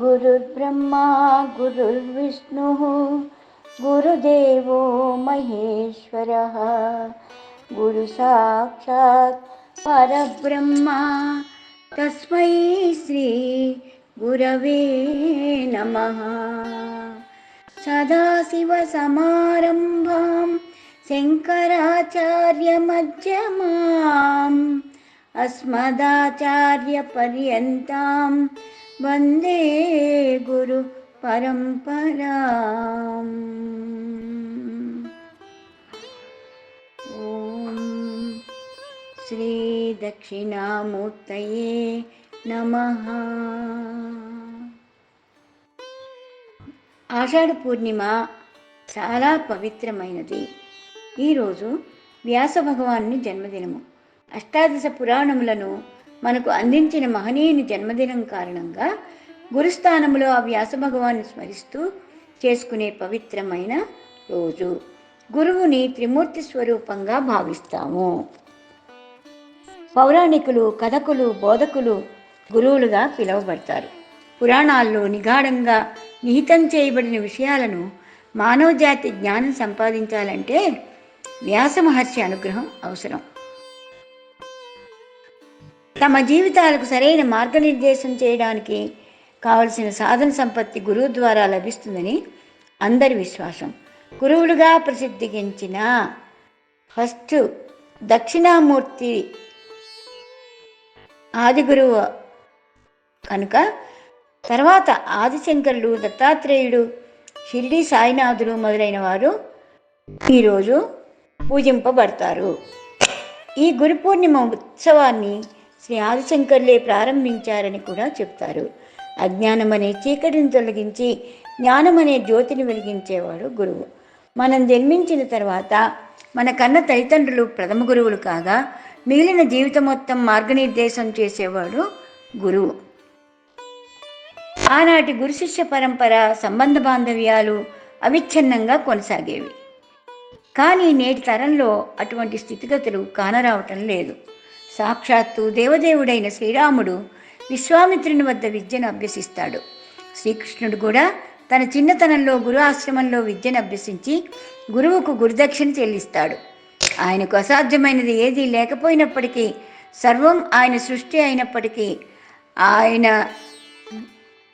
गुरुर्ब्रह्मा गुरुर्विष्णुः गुरुदेवो महेश्वरः गुरुसाक्षात् परब्रह्मा तस्मै श्री गुरवे नमः सदाशिवसमारम्भां शङ्कराचार्यमध्यमाम् अस्मदाचार्यपर्यन्तां वन्दे गुरुपरम्पराम् ॐ श्रीदक्षिणामूर्तये नमः ఆషాఢ పూర్ణిమ చాలా పవిత్రమైనది ఈరోజు వ్యాస భగవానుని జన్మదినము అష్టాదశ పురాణములను మనకు అందించిన మహనీయుని జన్మదినం కారణంగా గురుస్థానంలో ఆ వ్యాస భగవాన్ని స్మరిస్తూ చేసుకునే పవిత్రమైన రోజు. గురువుని త్రిమూర్తి స్వరూపంగా భావిస్తాము. పౌరాణికులు కథకులు బోధకులు గురువులుగా పిలువబడతారు. పురాణాల్లో నిగాఢంగా నిహితం చేయబడిన విషయాలను మానవజాతి జ్ఞానం సంపాదించాలంటే వ్యాస మహర్షి అనుగ్రహం అవసరం. తమ జీవితాలకు సరైన మార్గనిర్దేశం చేయడానికి కావలసిన సాధన సంపత్తి గురువు ద్వారా లభిస్తుందని అందరి విశ్వాసం. గురువులుగా ప్రసిద్ధిగించిన ఫస్ట్ దక్షిణామూర్తి ఆది గురువు కనుక తర్వాత ఆదిశంకరుడు దత్తాత్రేయుడు షిరిడి సాయినాథుడు మొదలైన వారు ఈరోజు పూజింపబడతారు. ఈ గురు పూర్ణిమ ఉత్సవాన్ని శ్రీ ఆదిశంకర్లే ప్రారంభించారని కూడా చెప్తారు. అజ్ఞానం అనే చీకటిని తొలగించి జ్ఞానం అనే జ్యోతిని వెలిగించేవాడు గురువు. మనం జన్మించిన తర్వాత మన కన్న తల్లిదండ్రులు ప్రథమ గురువులు కాగా మిగిలిన జీవితం మొత్తం మార్గనిర్దేశం చేసేవాడు గురువు. ఆనాటి గురు శిష్య పరంపర సంబంధ బాంధవ్యాలు అవిచ్ఛిన్నంగా కొనసాగేవి. కానీ నేటి తరంలో అటువంటి స్థితిగతులు కానరావటం లేదు. సాక్షాత్తు దేవదేవుడైన శ్రీరాముడు విశ్వామిత్రుని వద్ద విద్యను అభ్యసిస్తాడు. శ్రీకృష్ణుడు కూడా తన చిన్నతనంలో గురు ఆశ్రమంలో విద్యను అభ్యసించి గురువుకు గురుదక్షిణ చెల్లిస్తాడు. ఆయనకు అసాధ్యమైనది ఏదీ లేకపోయినప్పటికీ సర్వం ఆయన సృష్టి అయినప్పటికీ ఆయన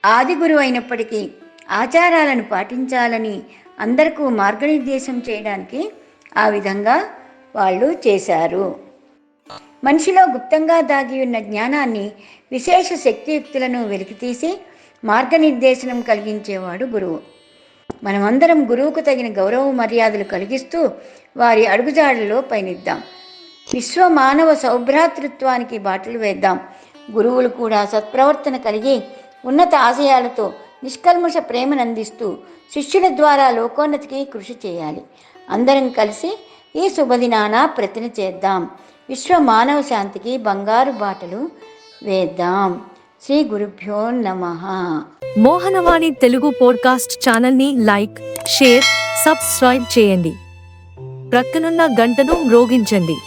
ఆది గురువు అయినప్పటికీ ఆచారాలను పాటించాలని అందరికీ మార్గనిర్దేశం చేయడానికి ఆ విధంగా వాళ్ళు చేశారు. మనిషిలో గుప్తంగా దాగి ఉన్న జ్ఞానాన్ని విశేష శక్తియుక్తులను వెలికితీసి మార్గనిర్దేశనం కలిగించేవాడు గురువు. మనమందరం గురువుకు తగిన గౌరవ మర్యాదలు కలిగిస్తూ వారి అడుగుజాడల్లో పయనిద్దాం. విశ్వ మానవ సౌభ్రాతృత్వానికి బాటలు వేద్దాం. గురువులు కూడా సత్ప్రవర్తన కలిగి ఉన్నత ఆశయాలతో నిష్కల్మష ప్రేమనందిస్తూ శిష్యుల ద్వారా లోకోన్నతికి కృషి చేయాలి. అందరం కలిసి ఈ శుభదినాన ప్రతిన చేద్దాం. విశ్వ మానవ శాంతికి బంగారు బాటలు వేద్దాం. శ్రీ గురుభ్యో నమ. మోహనవాణి తెలుగు పోడ్కాస్ట్ ఛానల్ని లైక్ షేర్ సబ్స్క్రైబ్ చేయండి. ప్రక్కనున్న గంటను మ్రోగించండి.